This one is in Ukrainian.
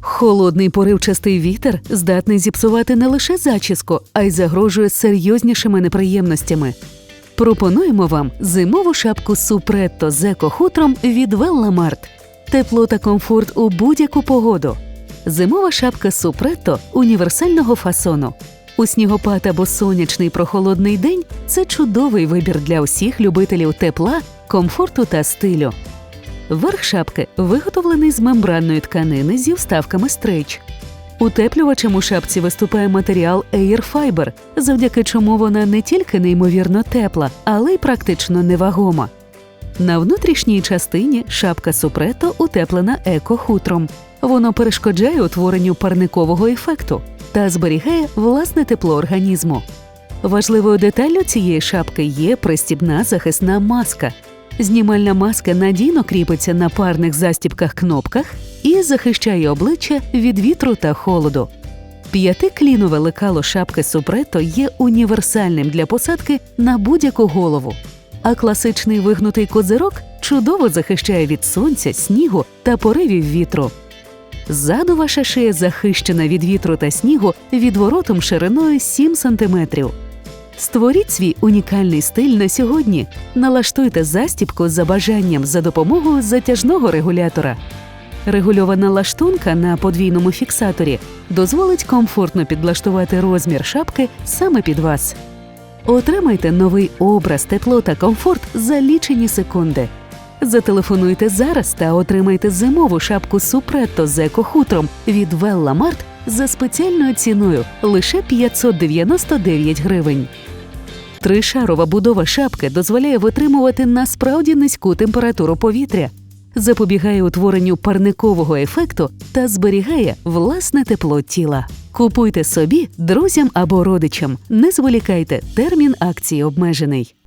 Холодний поривчастий вітер здатний зіпсувати не лише зачіску, а й загрожує серйознішими неприємностями. Пропонуємо вам зимову шапку Супретто з еко-хутром від Велламарт. Тепло та комфорт у будь-яку погоду. Зимова шапка Супретто універсального фасону. У снігопад або сонячний прохолодний день це чудовий вибір для усіх любителів тепла, комфорту та стилю. Верх шапки виготовлений з мембранної тканини зі вставками стрейч. Утеплювачем у шапці виступає матеріал Air Fiber, завдяки чому вона не тільки неймовірно тепла, але й практично невагома. На внутрішній частині шапка супрето утеплена еко-хутром. Воно перешкоджає утворенню парникового ефекту та зберігає власне тепло організму. Важливою деталлю цієї шапки є пристібна захисна маска. Знімальна маска надійно кріпиться на парних застібках-кнопках і захищає обличчя від вітру та холоду. П'ятиклінове лекало шапки Супрето є універсальним для посадки на будь-яку голову, а класичний вигнутий козирок чудово захищає від сонця, снігу та поривів вітру. Ззаду ваша шия захищена від вітру та снігу відворотом шириною 7 см. Створіть свій унікальний стиль на сьогодні. Налаштуйте застібку за бажанням за допомогою затяжного регулятора. Регульована лаштунка на подвійному фіксаторі дозволить комфортно підлаштувати розмір шапки саме під вас. Отримайте новий образ, тепло та комфорт за лічені секунди. Зателефонуйте зараз та отримайте зимову шапку Супретто з екохутром від Велла Март за спеціальною ціною лише 599 гривень. Тришарова будова шапки дозволяє витримувати насправді низьку температуру повітря, запобігає утворенню парникового ефекту та зберігає власне тепло тіла. Купуйте собі, друзям або родичам. Не зволікайте, термін акції обмежений.